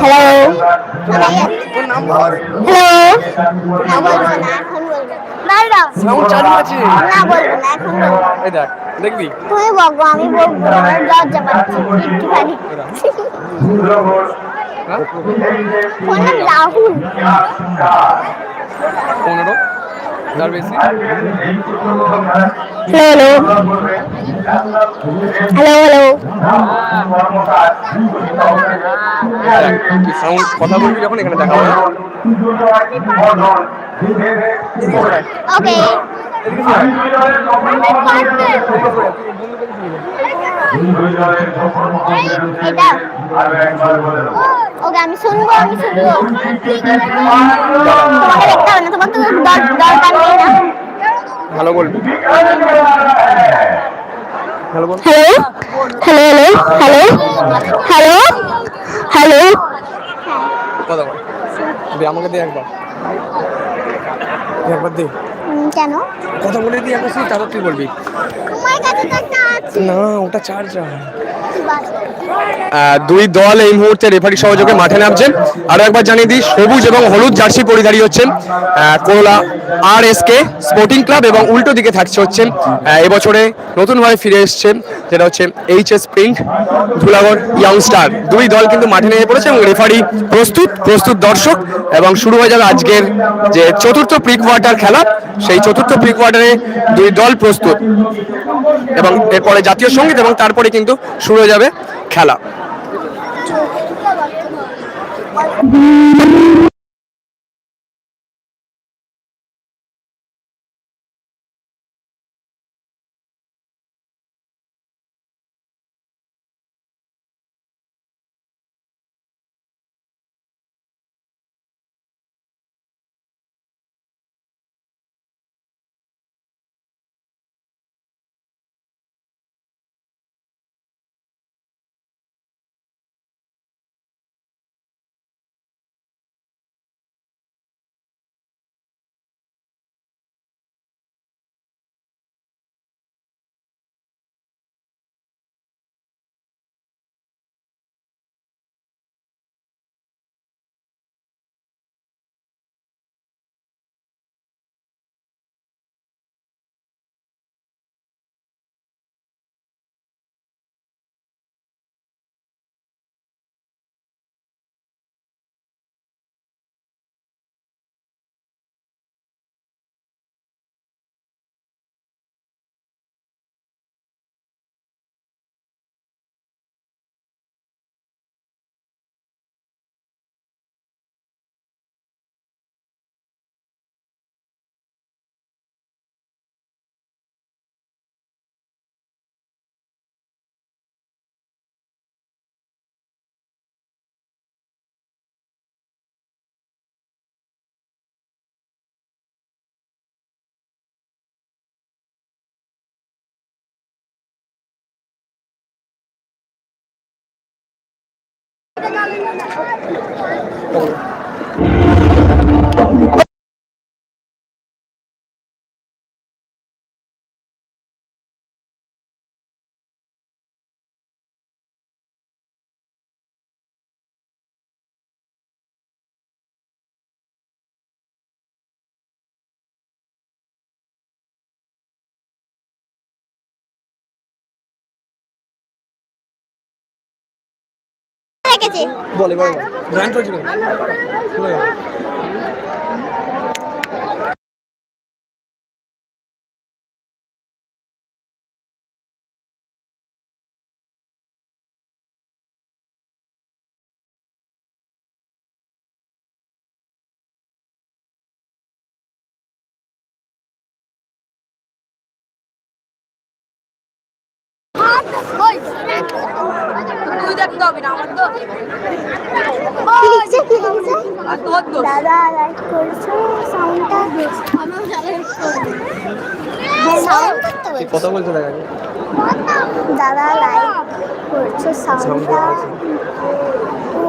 Hello hello বলব বলব বলব বলব দেখবি তুমি বকবো আমি আমার লজ্জা পাচ্ছি একটুখানি রাহুল পনেরো হ্যালো হ্যালো হ্যালো সাউন্ড কথা বলবি যখন এখানে দেখা হবে ওকে এটা ওকে আমি শুনব আমি শুনব। তোমাকে দেখতে হবে না তোমার তো দরকার নেই না। ভালো বলবি hello? Hello hello hello hello কথা বল। আমাকে দে একবার। একবার দে। কেন? কথা বলে দিই একবার শুনি তারপর তুই বলবি। তোমার কাছে তো একটা আছে। না ওটা চার্জার দুই দল এই মুহূর্তে রেফারি সহযোগে মাঠে নামছেন। আরও একবার জানিয়ে দিই সবুজ এবং হলুদ জার্সি পরিধারী হচ্ছেন কোলা R S K sporting club এবং উল্টো দিকে থাকছে হচ্ছেন এবছরে নতুনভাবে ফিরে এসছেন যেটা হচ্ছে H S print Dhulagarh young star দুই দল কিন্তু মাঠে নেমে পড়েছে এবং রেফারি প্রস্তুত প্রস্তুত দর্শক। এবং শুরু হয়ে যাবে আজকের যে চতুর্থ প্রি কোয়ার্টার খেলা সেই চতুর্থ প্রি কোয়ার্টারে দুই দল প্রস্তুত। এবং এরপরে জাতীয় সংগীত এবং তারপরে কিন্তু শুরু হয়ে যাবে খেলা। Thank you. রেখেছে বলে বলে ব্র্যান্ড চলছিল তুই হবে না আমার তো দাদা লাইক করছ সাউন্ডটা বলছে। কথা বলতে দাদা লাইক করছ সাউন্ডটা ও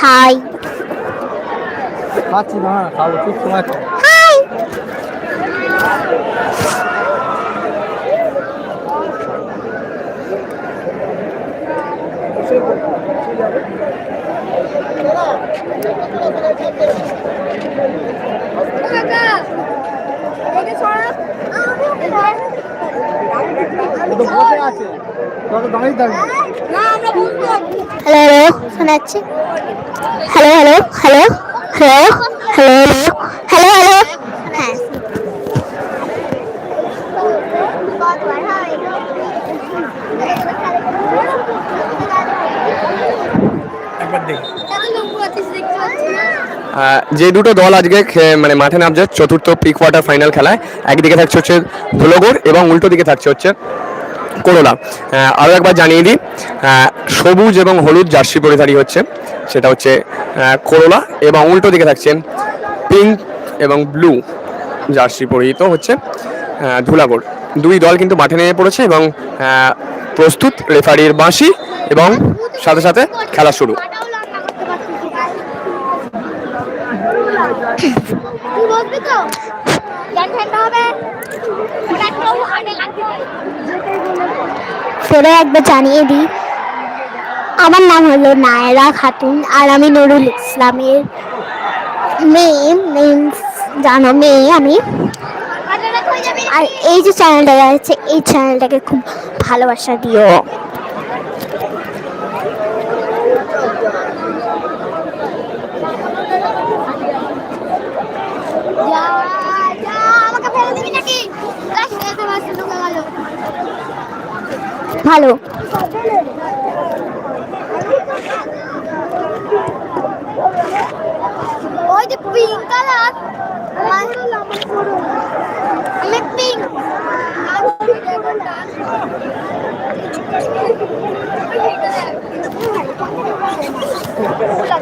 হাই। খাচ্ছি না খাব ঠিক সময় হাই। তোকে দাঁড়িয়ে দাঁড়িয়ে hello hello hello hello hello hello hello hello hello হ্যাঁ যে দুটো দল আজকে মানে মাঠে নামছে, চতুর্থ প্রি কোয়ার্টার ফাইনাল খেলায়। একদিকে থাকছে হচ্ছে ধুলোগড় এবং উল্টো দিকে থাকছে হচ্ছে করোলা। আরও একবার জানিয়ে দিই সবুজ এবং হলুদ জার্সি পরিধারী হচ্ছে। সেটা হচ্ছে করোলা এবং উল্টো দিকে থাকছে পিঙ্ক এবং ব্লু জার্সি পরিহিত হচ্ছে ধুলাগড়। দুই দল কিন্তু মাঠে নেমে পড়েছে এবং প্রস্তুত রেফারির বাঁশি এবং সাথে সাথে খেলা শুরু। তুই বসবি তো? ঠান্ডা হবে। একবার জানিয়ে দিই। আমার নাম হলো নায়রা খাতুন আর আমি নুরুল ইসলামের মেয়ে মিন্স জানো মেয়ে আমি। আর এই যে চ্যানেলটা আছে এই চ্যানেলটাকে খুব ভালোবাসা দিও। ভালো। ওই যে পিঙ্ক কালার আমি পিঙ্ক তো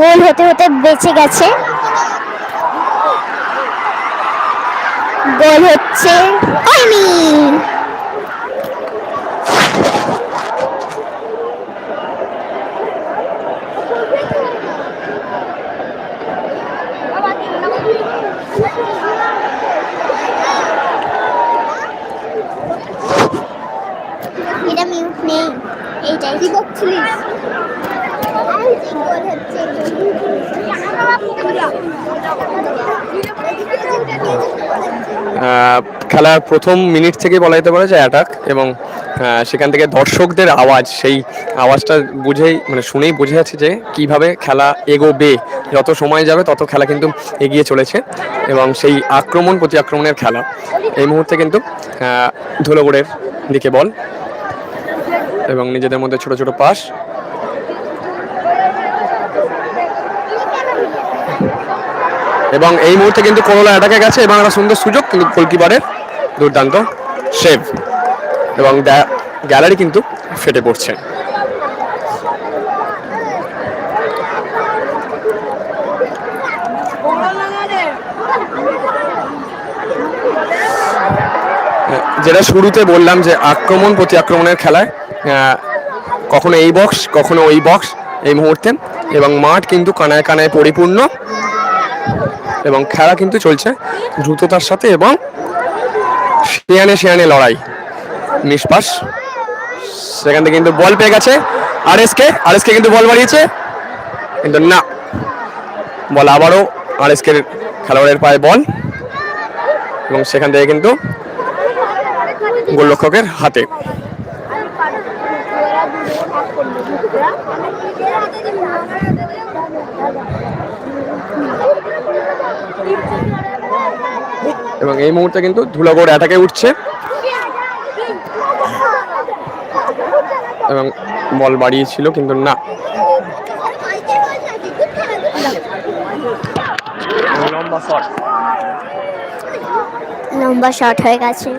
গোল হতে হতে বেঁচে গেছে। গোল হচ্ছে হয়নি এটা মিউট নেই। এইটাই। কি করছিলিস খেলার প্রথম মিনিট থেকে বলা যেতে পারে যে অ্যাটাক এবং সেখান থেকে দর্শকদের আওয়াজ, সেই আওয়াজটা বুঝেই মানে শুনেই বোঝা যাচ্ছে যে কীভাবে খেলা এগোবে, যত সময় যাবে তত খেলা কিন্তু এগিয়ে চলেছে এবং সেই আক্রমণ প্রতি আক্রমণের খেলা। এই মুহূর্তে কিন্তু ধুলোগড়ের দিকে বল এবং নিজেদের মধ্যে ছোট ছোট পাস এবং এই মুহূর্তে কিন্তু করোলা অ্যাটাকে গেছে এবং একটা সুন্দর সুযোগ কিন্তু গোলকিপারের দুর্দান্ত সেভ এবং গ্যালারি কিন্তু ফেটে পড়ছে। যেটা শুরুতে বললাম যে আক্রমণ প্রতি আক্রমণের খেলায় কখনো এই বক্স কখনো ওই বক্স এই মুহূর্তে এবং মাঠ কিন্তু কানায় কানায় পরিপূর্ণ। এবং খেলা কিন্তু চলছে দ্রুততার সাথে এবং শিয়ানে শিয়ানে লড়াই। নিষ্পাস। সেখান থেকে কিন্তু বল পেয়ে গেছে আর এস কে আর এস কে কিন্তু বল বাড়িয়েছে। কিন্তু না, বল আবারও আর এস কে খেলোয়াড়ের পায়ে বল। এবং সেখান থেকে কিন্তু গোলরক্ষকের হাতে। এবং এই মুহূর্তে কিন্তু ধুলাগড় অ্যাটাকে উঠছে। এবং বল বাড়িয়েছিল কিন্তু না। লম্বা শট লম্বা শট হয়ে গেছে।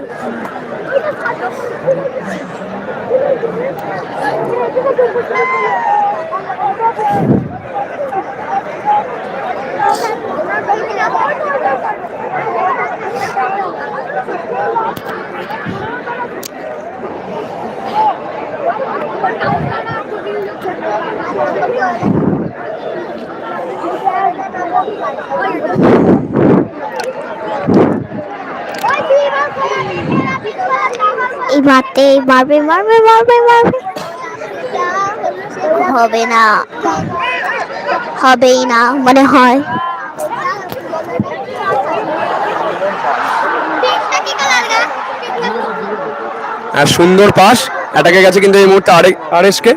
এই মারতে মারবে মারবে মারবে মারবে। হবে না। হবেই না, মনে হয়। আর সুন্দর পাস, অ্যাটাকে গেছে কিন্তু এই মুহূর্তে আরেক আর এসকে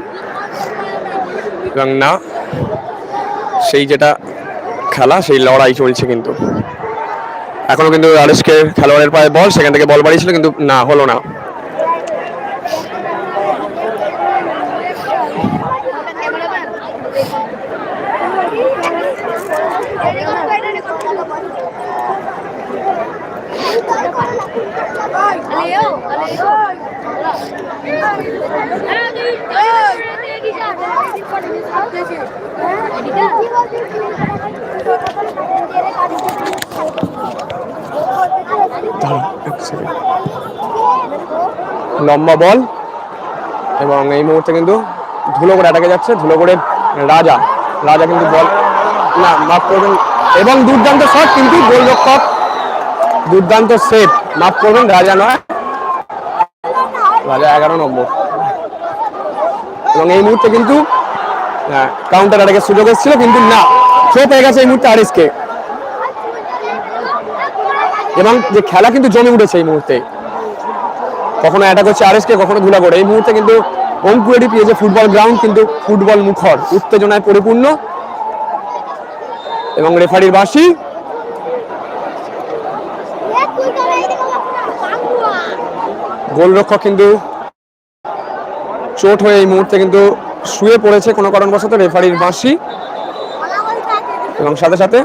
এবং না, সেই যেটা খেলা, সেই লড়াই চলছে কিন্তু। এখনও কিন্তু আরএসকে খেলোয়াড়ের পায়ে বল, সেখান থেকে বল বাড়িয়েছিল কিন্তু না, হলো না। লম্বা বল। এবং এই মুহূর্তে কিন্তু ধুলো করে অ্যাটাকে যাচ্ছে ধুলো করে রাজা। রাজা কিন্তু বল না, মাফ করবেন। এবং দুর্দান্ত শট কিন্তু গোলরক্ষক। দুর্দান্ত সেট মাফ করবেন, রাজা নয়। রাজা এগারো নম্বর। এবং এই মুহূর্তে কিন্তু কাউন্টার অ্যাটাকের সুযোগ এসেছিল কিন্তু না থ্রো পেয়ে গেছে এই মুহূর্তে আরিসকে। এবং যে খেলা কিন্তু জমে উঠেছে এই মুহূর্তে। কখনো অ্যাটাক হচ্ছে আরএসকে কখনো ধুলাগড় এই মুহূর্তে কিন্তু অঙ্কুরেডি পেয়েছে ফুটবল গ্রাউন্ড কিন্তু ফুটবল মুখর, উত্তেজনায় পরিপূর্ণ। এবং রেফারির বাসি গোলরক্ষক কিন্তু চোট হয়ে এই মুহূর্তে কিন্তু শুয়ে পড়েছে কোনো কারণবশত রেফারির বাঁশি। এবং সাথে সাথে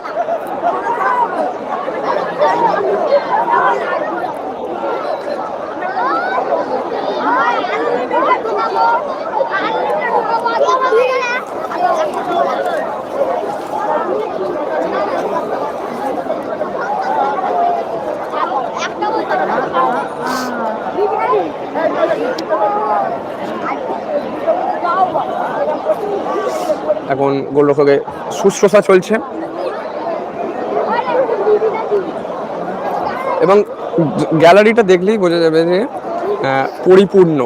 এখন গোলরক্ষকে শুশ্রূষা চলছে। এবং গ্যালারিটা দেখলেই বোঝা যাবে যে পরিপূর্ণ।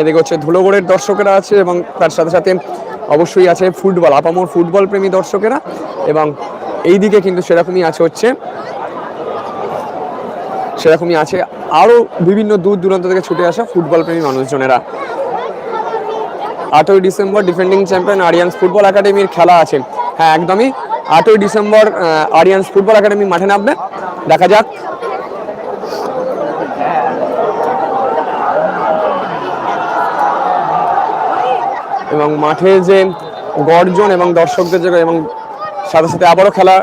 এদিকে হচ্ছে ধুলোগড়ের দর্শকেরা আছে এবং তার সাথে সাথে অবশ্যই আছে ফুটবল, আপামর ফুটবল প্রেমী দর্শকেরা। এবং এই দিকে কিন্তু সেরকমই আছে হচ্ছে, সেরকমই আছে আরও বিভিন্ন দূর দূরান্ত থেকে ছুটে আসা ফুটবল প্রেমী মানুষজনেরা। আটই December defending champion Aryans football একাডেমির খেলা আছে। হ্যাঁ একদমই। আটই ডিসেম্বর আরিয়ান্স ফুটবল একাডেমি মাঠে নামবে। দেখা যাক। এবং মাঠে যে গর্জন এবং দর্শকদের যে এবং সাথে সাথে আবারও খেলা।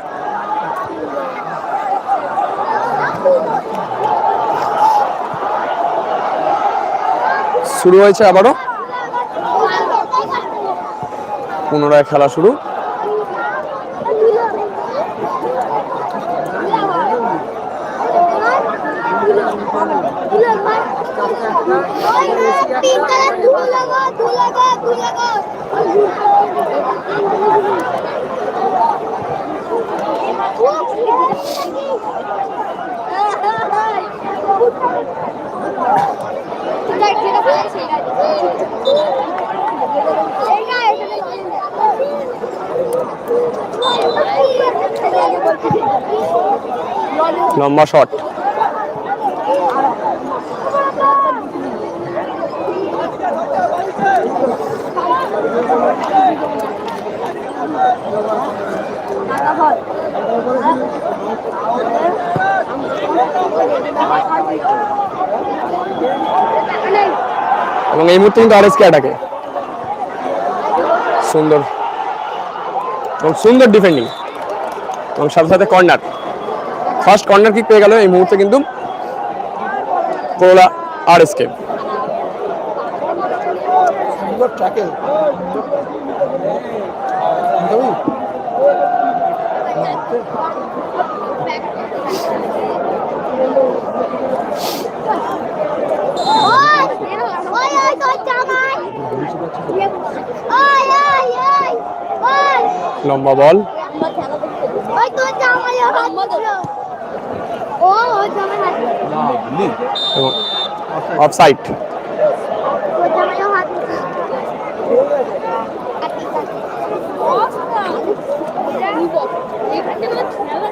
শুরু হয়েছে আবারও। পুনরায় খেলা শুরু। লম্বা শট এবং এই মুহূর্তে কিন্তু আর এস কে আটাকে সুন্দর এবং সুন্দর ডিফেন্ডিং এবং সাথে সাথে কর্নার ফার্স্ট কর্নার কিক পেয়ে গেল এই মুহূর্তে কিন্তু করোলা আর এস কে সুন্দর ট্যাকেল লম্বা বল। এবং অফ সাইড ও জামাই হাত দিল। তুইও জামাই হাত দিল। তুই ও জামাই হাত দিল। সাবাস ওর জন্য এরা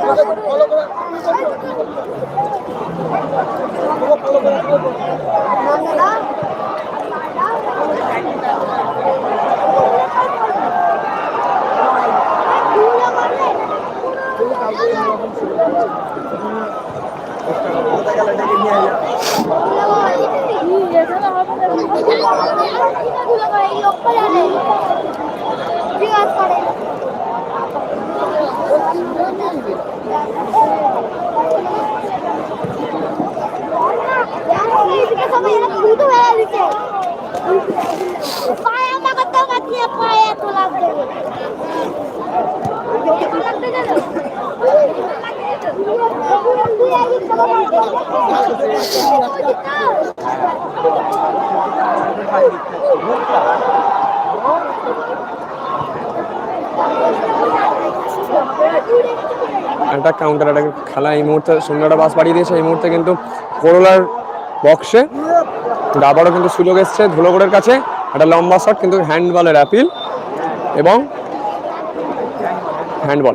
ফলো করে ফলো করে পায়া মাগাতে পারছি পায়া তো লাগবে একটা কাউন্টার একটা খেলা এই মুহূর্তে সুন্দর একটা বাস বাড়িয়ে দিয়েছে। এই মুহূর্তে কিন্তু করোলার বক্সে আবারও কিন্তু সুযোগ এসছে ধুলোগড়ের কাছে। একটা লম্বা শট কিন্তু হ্যান্ডবলের অ্যাপিল এবং হ্যান্ডবল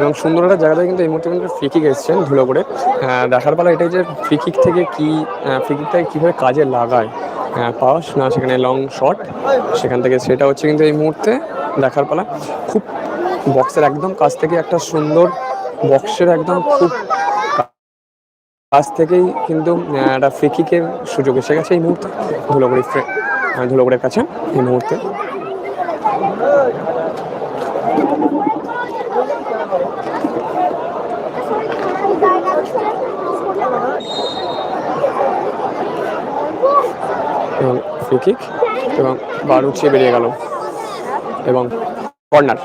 এবং সুন্দর একটা জায়গাতে কিন্তু এই মুহূর্তে কিন্তু ফ্রি কিক এসছেন ধুলো করে দেখার পালা এটাই যে ফ্রি কিক থেকে কি ফ্রি কিকটাকে কীভাবে কাজে লাগায় পাস না সেখানে লং শট সেখান থেকে সেটা হচ্ছে কিন্তু এই মুহূর্তে দেখার পালা। খুব বক্সের একদম কাছ থেকে একটা সুন্দর বক্সের একদম খুব কাছ থেকেই কিন্তু একটা ফ্রি কিকের সুযোগ এসে গেছে এই মুহূর্তে ধুলোগুড়ি ধুলোগুড়ের কাছে এই মুহূর্তে। এবং ফ্রি কিক এবং বার উঠিয়ে বেরিয়ে গেল এবং কর্নার